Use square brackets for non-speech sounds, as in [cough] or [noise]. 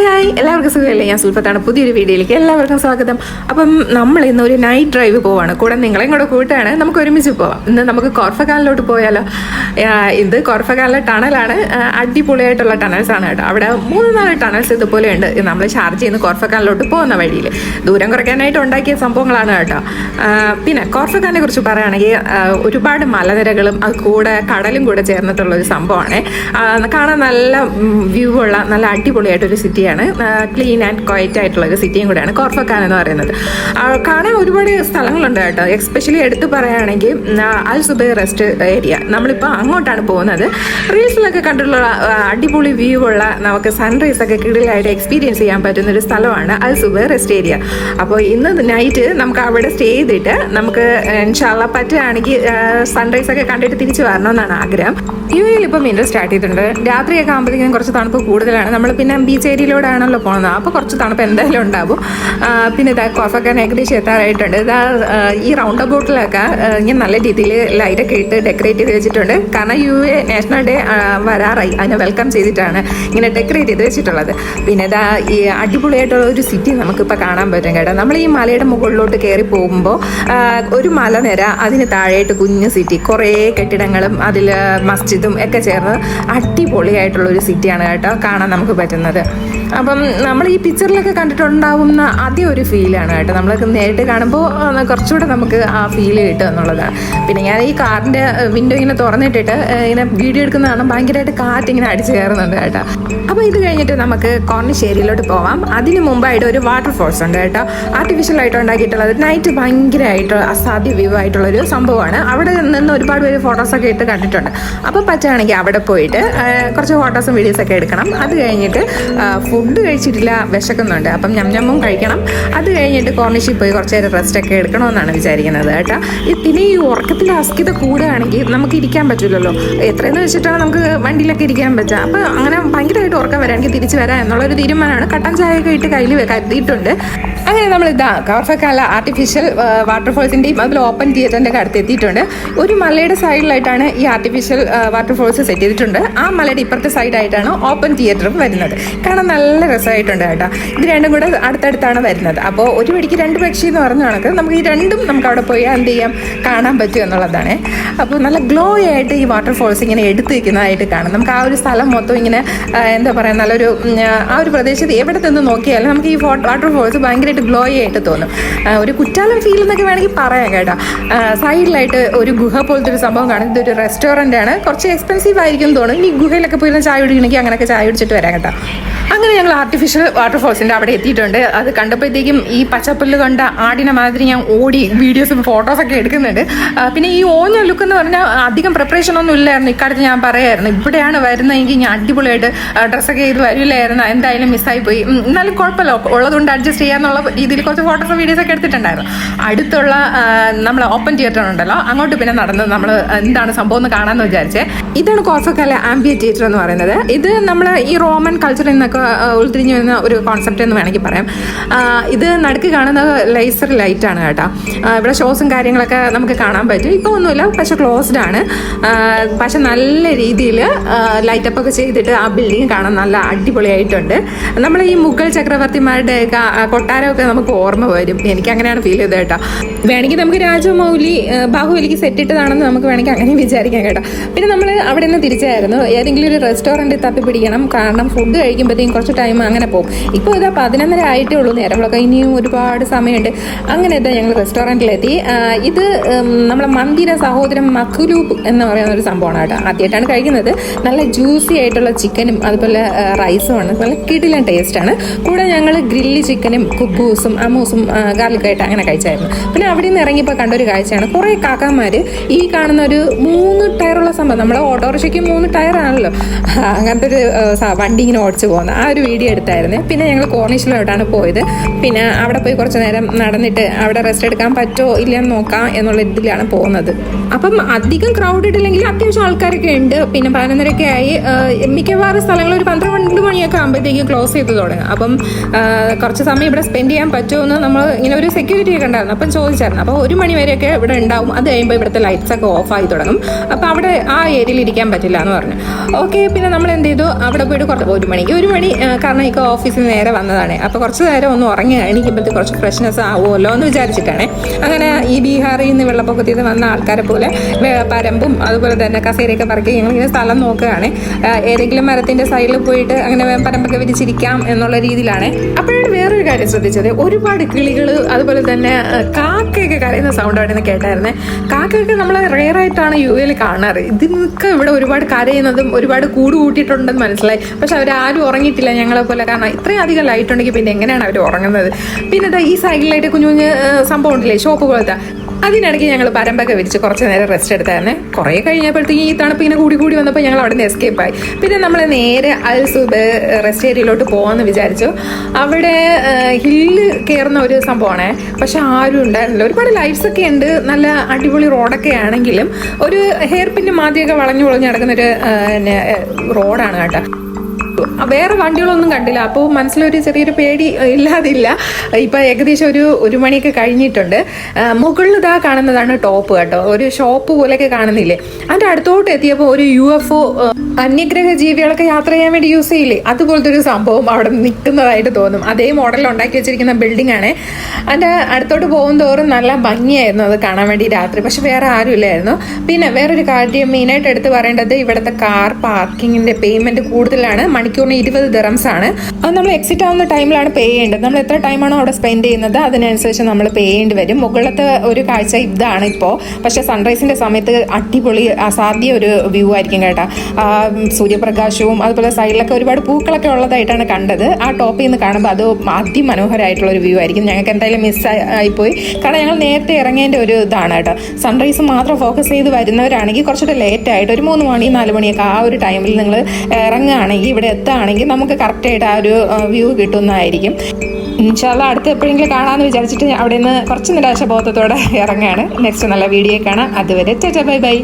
Hi hi. എല്ലാവർക്കും സുഖമല്ലേ? ഞാൻ സുൽഫത്താണ്. പുതിയൊരു വീഡിയോയിലേക്ക് എല്ലാവർക്കും സ്വാഗതം. അപ്പം നമ്മൾ ഇന്ന് ഒരു നൈറ്റ് ഡ്രൈവ് പോവാണ്. കൂടെ നിങ്ങളെയും കൂടെ കൂട്ടാണ്. നമുക്ക് ഒരുമിച്ച് പോവാം. ഇന്ന് നമുക്ക് കോർഫക്കാലിലോട്ട് പോയാലോ? ഇത് കോർഫക്കാലിലെ ടണലാണ് അടിപൊളിയായിട്ടുള്ള ടണൽസാണ് കേട്ടോ. അവിടെ മൂന്ന് നാല് ടണൽസ് ഇതുപോലെ ഉണ്ട്. നമ്മൾ ഷാർജ് ചെയ്യുന്ന കോർഫക്കാലിലോട്ട് പോകുന്ന വഴിയിൽ. ദൂരം കുറയ്ക്കാനായിട്ട് ഉണ്ടാക്കിയ സംഭവങ്ങളാണ് കേട്ടോ. പിന്നെ കോർഫക്കാലിനെ കുറിച്ച് പറയുകയാണെങ്കിൽ ഒരുപാട് മലനിരകളും അത് കൂടെ കടലും കൂടെ ചേർന്നിട്ടുള്ള ഒരു സംഭവമാണ്. കാണാൻ നല്ല വ്യൂ ഉള്ള നല്ല അടിപൊളിയായിട്ടൊരു സിറ്റിയാണ് ക്ലീൻ ആൻഡ് ക്വയറ്റ് ആയിട്ടുള്ള ഒരു സിറ്റിയും കൂടെയാണ്. കോർഫക്കാൻ എന്ന് പറയുന്നത്. കാണാൻ ഒരുപാട് സ്ഥലങ്ങളുണ്ട് കേട്ടോ. എക്സ്പെഷ്യലി എടുത്തു പറയുകയാണെങ്കിൽ അൽ സുബൈ റെസ്റ്റ് ഏരിയ നമ്മളിപ്പോൾ അങ്ങോട്ടാണ് പോകുന്നത്. റീൽസിലൊക്കെ കണ്ടിട്ടുള്ള അടിപൊളി വ്യൂ ഉള്ള നമുക്ക് സൺറൈസ് ഒക്കെ കിടിലായിട്ട് എക്സ്പീരിയൻസ് ചെയ്യാൻ പറ്റുന്ന ഒരു സ്ഥലമാണ് അൽ സുബൈ റെസ്റ്റ് ഏരിയ അപ്പോൾ ഇന്ന് നൈറ്റ് നമുക്ക് അവിടെ സ്റ്റേ ചെയ്തിട്ട് നമുക്ക് ഇൻഷാല്ല പറ്റുകയാണെങ്കിൽ സൺറൈസ് ഒക്കെ കണ്ടിട്ട് തിരിച്ചു വരണമെന്നാണ് ആഗ്രഹം. യു എയിൽ ഇപ്പം വിന്റർ സ്റ്റാർട്ട് ചെയ്തിട്ടുണ്ട്. രാത്രിയൊക്കെ ആകുമ്പോഴത്തേക്കും കുറച്ച് തണുപ്പ് കൂടുതലാണ്. നമ്മൾ പിന്നെ ബീച്ച് ഏരിയയിലൂടെയാണല്ലോ പോകുന്നത് അപ്പോൾ കുറച്ച് തണുപ്പ് എന്തായാലും ഉണ്ടാവും. പിന്നെ ഇതാ കോഫൊക്കെ ഏകദേശം എത്താറായിട്ടുണ്ട്. ഇതാ ഈ റൗണ്ട് അബൌട്ടിലൊക്കെ ഇങ്ങനെ നല്ല രീതിയിൽ ലൈറ്റൊക്കെ ഇട്ട് ഡെക്കറേറ്റ് ചെയ്ത് വെച്ചിട്ടുണ്ട്. കാരണം യു എ നാഷണൽ ഡേ വരാറായി. അതിനെ വെൽക്കം ചെയ്തിട്ടാണ് ഇങ്ങനെ ഡെക്കറേറ്റ് ചെയ്ത് വെച്ചിട്ടുള്ളത്. പിന്നെ ഇതാ ഈ അടിപൊളിയായിട്ടുള്ള ഒരു സിറ്റി നമുക്കിപ്പോൾ കാണാൻ പറ്റും കേട്ടോ. നമ്മൾ ഈ മലയുടെ മുകളിലോട്ട് കയറി പോകുമ്പോൾ ഒരു മലനിര അതിന് താഴെയായിട്ട് കുഞ്ഞു സിറ്റി കുറേ കെട്ടിടങ്ങളും അതിൽ മസ്ജിദും ഒക്കെ ചേർന്ന് അടിപൊളിയായിട്ടുള്ള ഒരു സിറ്റിയാണ് കേട്ടോ കാണാൻ നമുക്ക് പറ്റുന്നത്. അപ്പം നമ്മൾ ഈ പിക്ചറിലൊക്കെ കണ്ടിട്ടുണ്ടാവുന്ന അതേ ഒരു ഫീലാണ് കേട്ടോ. നമ്മളൊക്കെ നേരിട്ട് കാണുമ്പോൾ കുറച്ചുകൂടെ നമുക്ക് ആ ഫീൽ കിട്ടും എന്നുള്ളതാണ്. പിന്നെ ഞാൻ ഈ കാറിന്റെ വിൻഡോ ഇങ്ങനെ തുറന്നിട്ടിട്ട് ഇങ്ങനെ വീഡിയോ എടുക്കുന്നതാണ് ഭയങ്കരമായിട്ട് കാറ്റ് ഇങ്ങനെ അടിച്ചു കയറുന്നുണ്ട് കേട്ടോ. അപ്പോൾ ഇത് കഴിഞ്ഞിട്ട് നമുക്ക് കോർണിശ്ശേരിയിലോട്ട് പോവാം. അതിന് മുമ്പായിട്ട് ഒരു വാട്ടർ ഫോൾസ് ഉണ്ട് കേട്ടോ. ആർട്ടിഫിഷ്യൽ ആയിട്ട് ഉണ്ടാക്കിയിട്ടുള്ളത് നൈറ്റ് ഭയങ്കരമായിട്ട് അസാധ്യ വ്യൂ ആയിട്ടുള്ള ഒരു സംഭവമാണ്. അവിടെ നിന്ന് ഒരുപാട് പേര് ഫോട്ടോസൊക്കെ ഇട്ട് കണ്ടിട്ടുണ്ട്. അപ്പോൾ പറ്റുകയാണെങ്കിൽ അവിടെ പോയിട്ട് കുറച്ച് ഫോട്ടോസും വീഡിയോസൊക്കെ എടുക്കണം. അത് കഴിഞ്ഞിട്ട് ഫുഡ് കഴിച്ചിട്ടില്ല വിശക്കുന്നുണ്ട്. അപ്പം ഞമ്മഞ്ഞമ്മും കഴിക്കണം. അത് കഴിഞ്ഞിട്ട് കോർണിഷിൽ പോയി കുറച്ച് നേരം റെസ്റ്റ് ഒക്കെ എടുക്കണമെന്നാണ് വിചാരിക്കുന്നത് കേട്ടോ. പിന്നെ ഈ ഉറക്കത്തിൽ അസ്കിത കൂടുകയാണെങ്കിൽ നമുക്ക് ഇരിക്കാൻ പറ്റില്ലല്ലോ എത്രയെന്ന് വെച്ചിട്ടാണ് നമുക്ക് വണ്ടിയിലൊക്കെ ഇരിക്കാൻ പറ്റുക അപ്പോൾ അങ്ങനെ ഭയങ്കരമായിട്ട് ഉറക്കം വരാമെങ്കിൽ തിരിച്ച് വരാം എന്നുള്ളൊരു തീരുമാനമാണ്. കട്ടൻ ചായയൊക്കെ ഇട്ട് കയ്യിൽ കരുതിയിട്ടുണ്ട് അങ്ങനെ നമ്മൾ ഇതാ കവർഫക്കാല ആർട്ടിഫിഷ്യൽ വാട്ടർഫോൾസിന്റെയും അതുപോലെ ഓപ്പൺ തിയേറ്ററിന്റെ അടുത്ത് എത്തിയിട്ടുണ്ട്. ഒരു മലയുടെ സൈഡിലായിട്ടാണ് ഈ ആർട്ടിഫിഷ്യൽ വാട്ടർഫോൾസ് സെറ്റ് ചെയ്തിട്ടുണ്ട് ആ മലയുടെ ഇപ്പുറത്തെ സൈഡായിട്ടാണ് ഓപ്പൺ തിയേറ്ററും വരുന്നത്. കാരണം നല്ല രസമായിട്ടുണ്ട് കേട്ടോ. ഇത് രണ്ടും കൂടെ അടുത്തടുത്താണ് വരുന്നത്. അപ്പോൾ ഒരു പിടിക്ക് രണ്ട് പക്ഷി എന്ന് പറഞ്ഞ കണക്ക് നമുക്ക് ഈ രണ്ടും നമുക്ക് അവിടെ പോയി എന്ത് ചെയ്യാം? കാണാൻ പറ്റും എന്നുള്ളതാണ്. അപ്പോൾ നല്ല ഗ്ലോ ആയിട്ട് ഈ വാട്ടർഫോൾസ് ഇങ്ങനെ എടുത്തു വയ്ക്കുന്നതായിട്ട് കാണാം. നമുക്ക് ആ ഒരു സ്ഥലം മൊത്തം ഇങ്ങനെ എന്താ പറയുക നല്ലൊരു ആ ഒരു പ്രദേശത്ത് എവിടെ നിന്ന് നോക്കിയാലും നമുക്ക് ഈ വാട്ടർഫോൾസ് ഭയങ്കരമായിട്ട് ഗ്ലോ ആയിട്ട് തോന്നും. ഒരു കുറ്റാലം ഫീൽ എന്നൊക്കെ വേണമെങ്കിൽ പറയാം കേട്ടോ. സൈഡിലായിട്ട് ഒരു ഗുഹ പോലത്തെ ഒരു സംഭവം കാണും. ഇതൊരു റെസ്റ്റോറന്റ് ആണ്. കുറച്ച് എക്സ്പെൻസീവ് ആയിരിക്കും തോന്നും. ഇനി ഗുഹയിലൊക്കെ പോയിരുന്ന ചായ കുടിക്കണമെങ്കിൽ അങ്ങനെയൊക്കെ ചായ കുടിച്ചിട്ട് വരാം കേട്ടോ. അങ്ങനെ ഞങ്ങൾ ആർട്ടിഫിഷ്യൽ വാട്ടർഫോൾസിന്റെ അവിടെ എത്തിയിട്ടുണ്ട്. അത് കണ്ടപ്പോഴത്തേക്കും ഈ പച്ചപ്പുല്ല് കണ്ട ആടിനെ മാതിരി ഞാൻ ഓടി വീഡിയോസും ഫോട്ടോസൊക്കെ എടുക്കുന്നുണ്ട്. പിന്നെ ഈ ഓഞ്ഞ ലുക്ക് എന്ന് പറഞ്ഞാൽ അധികം പ്രിപ്പറേഷൻ ഒന്നും ഇല്ലായിരുന്നു. ഇക്കാലത്ത് ഞാൻ പറയായിരുന്നു. ഇവിടെയാണ് വരുന്നതെങ്കിൽ ഞാൻ അടിപൊളിയായിട്ട് ഡ്രസ്സൊക്കെ ചെയ്ത് വരില്ലായിരുന്നു. എന്തായാലും മിസ്സായി പോയി. എന്നാലും കുഴപ്പമില്ല. ഉള്ളതുകൊണ്ട് അഡ്ജസ്റ്റ് ചെയ്യാന്നുള്ള രീതിയിൽ കുറച്ച് ഫോട്ടോസ് വീഡിയോസ് ഒക്കെ എടുത്തിട്ടുണ്ടായിരുന്നു. അടുത്തുള്ള നമ്മൾ ഓപ്പൺ തിയേറ്റർ ഉണ്ടല്ലോ. അങ്ങോട്ട് പിന്നെ നടന്ന് നമ്മൾ എന്താണ് സംഭവം എന്ന് കാണാമെന്ന് വിചാരിച്ചേ. ഇതാണ് കോർഫക്കല ആംബിയ തിയേറ്റർ എന്ന് പറയുന്നത്. ഇത് നമ്മൾ ഈ റോമൻ കൾച്ചറിൽ നിന്നൊക്കെ ഉൾത്തിരിഞ്ഞു വരുന്ന ഒരു കോൺസെപ്റ്റ് എന്ന് വേണമെങ്കിൽ പറയാം. ഇത് നടുക്ക് കാണുന്നത് ലേസർ ലൈറ്റാണ് കേട്ടോ. ഇവിടെ ഷോസും കാര്യങ്ങളൊക്കെ നമുക്ക് കാണാൻ പറ്റും. ഇപ്പോൾ ഒന്നുമില്ല പക്ഷെ ക്ലോസ്ഡ് ആണ്. പക്ഷെ നല്ല രീതിയിൽ ലൈറ്റപ്പ് ഒക്കെ ചെയ്തിട്ട് ആ ബിൽഡിംഗ് കാണാൻ നല്ല അടിപൊളിയായിട്ടുണ്ട്. നമ്മൾ ഈ മുഗൾ ചക്രവർത്തിമാരുടെ കൊട്ടാരമൊക്കെ നമുക്ക് ഓർമ്മ വരും. എനിക്ക് അങ്ങനെയാണ് ഫീൽ ചെയ്തത് കേട്ടോ. വേണമെങ്കിൽ നമുക്ക് രാജമൗലി ബാഹുബലിക്ക് സെറ്റ് ഇട്ടതാണെന്ന് നമുക്ക് വേണമെങ്കിൽ അങ്ങനെ വിചാരിക്കാം കേട്ടോ. പിന്നെ നമ്മൾ അവിടെ നിന്ന് തിരിച്ചായിരുന്നു. ഏതെങ്കിലും ഒരു റെസ്റ്റോറന്റിൽ തപ്പി പിടിക്കണം. കാരണം ഫുഡ് കഴിക്കുമ്പോഴത്തേക്കും കുറച്ച് ടൈം അങ്ങനെ പോകും. ഇപ്പോൾ ഇതാ പതിനൊന്നര ആയിട്ടേ ഉള്ളൂ നേരങ്ങളൊക്കെ. ഇനിയും ഒരുപാട് സമയമുണ്ട്. അങ്ങനെ ഇതാ ഞങ്ങൾ റെസ്റ്റോറന്റിലെത്തി ഇത് നമ്മളെ മന്ദിര സഹോദരൻ മഖുലൂബ് എന്ന് പറയുന്ന ഒരു സംഭവമാണ് കേട്ടോ. ആദ്യമായിട്ടാണ് കഴിക്കുന്നത്. നല്ല ജ്യൂസി ആയിട്ടുള്ള ചിക്കനും അതുപോലെ റൈസും ആണ്. നല്ല കിടിലൻ ടേസ്റ്റാണ് കൂടെ ഞങ്ങൾ ഗ്രില്ലി ചിക്കനും കുബൂസും അമൂസും ഗാർലിക്കായിട്ട് അങ്ങനെ കഴിച്ചായിരുന്നു. പിന്നെ അവിടെ നിന്ന് ഇറങ്ങിയപ്പോൾ കണ്ടൊരു കാഴ്ചയാണ്. കുറേ കാക്കാമാർ ഈ കാണുന്ന ഒരു മൂന്ന് ടയറുള്ള സംഭവം. നമ്മുടെ ഓട്ടോറിക്ഷയ്ക്ക് മൂന്ന് ടയറാണല്ലോ അങ്ങനത്തെ ഒരു വണ്ടി ഇങ്ങനെ ഓടിച്ചു പോകുന്നത്. ആ ഒരു വീഡിയോ എടുത്തായിരുന്നു. പിന്നെ ഞങ്ങൾ കോർണിഷിലോട്ടാണ് പോയത്. പിന്നെ അവിടെ പോയി കുറച്ച് നേരം നടന്നിട്ട് അവിടെ റെസ്റ്റ് എടുക്കാൻ പറ്റുമോ ഇല്ലയെന്ന് നോക്കാം എന്നുള്ള ഇതിലാണ് പോകുന്നത്. അപ്പം അധികം ക്രൗഡഡ് ഇല്ലെങ്കിൽ അത്യാവശ്യം ആൾക്കാരൊക്കെ ഉണ്ട്. പിന്നെ പതിനൊന്നരയൊക്കെ ആയി. മിക്കവാറും സ്ഥലങ്ങൾ ഒരു പന്ത്രണ്ട് മണിയൊക്കെ ആകുമ്പോഴത്തേക്കും ക്ലോസ് ചെയ്ത് തുടങ്ങും. അപ്പം കുറച്ച് സമയം ഇവിടെ സ്പെൻഡ് ചെയ്യാൻ പറ്റുമെന്ന് നമ്മൾ ഇങ്ങനെ ഒരു സെക്യൂരിറ്റി ഒക്കെ ഉണ്ടായിരുന്നു. അപ്പം ചോദിച്ചായിരുന്നു. അപ്പോൾ ഒരു മണി വരെയൊക്കെ ഇവിടെ ഉണ്ടാവും. അത് കഴിയുമ്പോൾ ഇവിടുത്തെ ലൈറ്റ്സ് ഒക്കെ ഓഫ് ആയി തുടങ്ങും. അപ്പം അവിടെ ആ ഏരിയയിൽ ഇരിക്കാൻ പറ്റില്ല എന്ന് പറഞ്ഞു. ഓക്കെ പിന്നെ നമ്മൾ എന്ത് ചെയ്തു? അവിടെ പോയിട്ട് കുറച്ച് ഒരു മണിക്ക് ഒരു മണി കാരണം എനിക്ക് ഓഫീസിൽ നേരെ വന്നതാണ്. അപ്പോൾ കുറച്ച് നേരം ഒന്ന് ഉറങ്ങി എണീക്കുമ്പോഴത്തേക്ക് കുറച്ച് ഫ്രഷ്നെസ് ആവുമല്ലോ എന്ന് വിചാരിച്ചിട്ടാണ്. അങ്ങനെ ഈ ബീഹാറിൽ നിന്ന് വെള്ളപ്പൊക്കത്തിൽ നിന്ന് വന്ന ആൾക്കാരെ പോലെ പരമ്പും അതുപോലെ തന്നെ കസേരയൊക്കെ പറക്കി ഞങ്ങളിങ്ങനെ സ്ഥലം നോക്കുകയാണ്. ഏതെങ്കിലും മരത്തിന്റെ സൈഡിൽ പോയിട്ട് അങ്ങനെ പരമ്പൊക്കെ വിരിച്ചിരിക്കാം എന്നുള്ള രീതിയിലാണ്. അപ്പോഴാണ് വേറൊരു കാര്യം ശ്രദ്ധിച്ചത്. ഒരുപാട് കിളികൾ അതുപോലെ തന്നെ കാക്കയൊക്കെ കരയുന്ന ആണ് കേട്ടായിരുന്നേ. കാക്കയൊക്കെ നമ്മൾ റെയറായിട്ടാണ് യു എയിൽ കാണാറ്. ഇതിനൊക്കെ ഇവിടെ ഒരുപാട് കരയുന്നതും ഒരുപാട് കൂട് കൂട്ടിയിട്ടുണ്ടെന്ന് മനസ്സിലായി. പക്ഷെ അവരാരും ഉറങ്ങിയിട്ടില്ല. ഞങ്ങളെ പോലെ. കാരണം ഇത്രയും അധികം ലൈറ്റ് ഉണ്ടെങ്കിൽ പിന്നെ എങ്ങനെയാണ് അവർ ഉറങ്ങുന്നത്? പിന്നെ ഈ സൈഡിലായിട്ട് കുഞ്ഞു കുഞ്ഞ് സംഭവം ഉണ്ടല്ലേ ഷോപ്പ് പോലത്തെ. അതിനിടയ്ക്ക് ഞങ്ങൾ പരമ്പൊക്കെ വിരിച്ച് കുറച്ച് നേരം റെസ്റ്റ് എടുത്തായിരുന്നു. കുറേ കഴിഞ്ഞപ്പോഴത്തേക്ക് ഈ തണുപ്പ് ഇങ്ങനെ കൂടി കൂടി വന്നപ്പോൾ ഞങ്ങൾ അവിടെ നിന്ന് എസ്കേപ്പ് ആയി. പിന്നെ നമ്മൾ നേരെ അൽ റെസ്റ്റ് ഏരിയയിലോട്ട് പോകാമെന്ന് വിചാരിച്ചു. അവിടെ ഹില്ല് കയറുന്ന ഒരു സംഭവമാണ്. പക്ഷെ ആരും ഉണ്ടായിരുന്നില്ല. ഒരുപാട് ലൈറ്റ്സ് ഒക്കെ ഉണ്ട്. നല്ല അടിപൊളി റോഡൊക്കെ ആണെങ്കിലും ഒരു ഹെയർ പിന്ന് മാതിയൊക്കെ വളഞ്ഞു വളഞ്ഞ് നടക്കുന്ന ഒരു റോഡാണ് കേട്ടോ. വേറെ വണ്ടികളൊന്നും കണ്ടില്ല. അപ്പോൾ മനസ്സിലൊരു ചെറിയൊരു പേടി ഇല്ലാതില്ല. ഇപ്പൊ ഏകദേശം ഒരു ഒരു മണിയൊക്കെ കഴിഞ്ഞിട്ടുണ്ട്. മുകളിൽ ഇതാ കാണുന്നതാണ് ടോപ്പ് കേട്ടോ. ഒരു ഷോപ്പ് പോലെയൊക്കെ കാണുന്നില്ലേ? അതിന്റെ അടുത്തോട്ട് എത്തിയപ്പോൾ ഒരു യു എഫ് ഒ അന്യഗ്രഹ ജീവികളൊക്കെ യാത്ര ചെയ്യാൻ വേണ്ടി യൂസ് ചെയ്യില്ലേ? അതുപോലത്തെ ഒരു സംഭവം അവിടെ നിൽക്കുന്നതായിട്ട് തോന്നും. അതേ മോഡലിൽ ഉണ്ടാക്കി വെച്ചിരിക്കുന്ന ബിൽഡിംഗ് ആണ്. അതിന്റെ അടുത്തോട്ട് പോകും തോറും നല്ല ഭംഗിയായിരുന്നു അത് കാണാൻ വേണ്ടി രാത്രി. പക്ഷെ വേറെ ആരും ഇല്ലായിരുന്നു. പിന്നെ വേറൊരു കാര്യം മെയിനായിട്ട് എടുത്ത് പറയേണ്ടത് ഇവിടുത്തെ കാർ പാർക്കിങ്ങിന്റെ പേയ്മെന്റ് കൂടുതലാണ്. മണിക്കൂറിന് ഇരുപത് ദിറംസ് ആണ്. അത് നമ്മൾ എക്സിറ്റ് ആവുന്ന ടൈമിലാണ് പേ ചെയ്യേണ്ടത്. നമ്മൾ എത്ര ടൈമാണോ അവിടെ സ്പെൻഡ് ചെയ്യുന്നത് അതിനനുസരിച്ച് നമ്മൾ പേ ചെയ്യേണ്ടി വരും. മുകളിലത്തെ ഒരു കാഴ്ച ഇതാണ് ഇപ്പോൾ പക്ഷേ സൺറൈസിന്റെ സമയത്ത് അടിപൊളി അസാധ്യ ഒരു വ്യൂ ആയിരിക്കും കേട്ടോ. സൂര്യപ്രകാശവും അതുപോലെ സൈഡിലൊക്കെ ഒരുപാട് പൂക്കളൊക്കെ ഉള്ളതായിട്ടാണ് കണ്ടത്. ആ ടോപ്പിൽ നിന്ന് കാണുമ്പോൾ അത് അതിമനോഹരമായിട്ടുള്ള ഒരു വ്യൂ ആയിരിക്കും. ഞങ്ങൾക്ക് എന്തായാലും മിസ് ആയിപ്പോയി. കാരണം ഞങ്ങൾ നേരത്തെ ഇറങ്ങേണ്ട ഒരു ഇതാണ് കേട്ടോ. സൺറൈസ് മാത്രം ഫോക്കസ് ചെയ്ത് വരുന്നവരാണെങ്കിൽ കുറച്ചുകൂടെ ലേറ്റ് ആയിട്ട് ഒരു മൂന്ന് മണി നാല് മണിയൊക്കെ ആ ഒരു ടൈമിൽ നിങ്ങൾ ഇറങ്ങുകയാണെങ്കിൽ ഇവിടെ എത്തുകയാണെങ്കിൽ നമുക്ക് കറക്റ്റായിട്ട് ആ ഒരു വ്യൂ കിട്ടുന്നതായിരിക്കും. ഇൻഷാല്ല അടുത്ത് എപ്പോഴെങ്കിലും കാണാമെന്ന് വിചാരിച്ചിട്ട് അവിടെ നിന്ന് കുറച്ച് നിരാശബോധത്തോടെ [laughs] ഇറങ്ങുകയാണ്. നെക്സ്റ്റ് നല്ല വീഡിയോ കാണാം. അതുവരെ ചേച്ചാ ബൈ ബൈ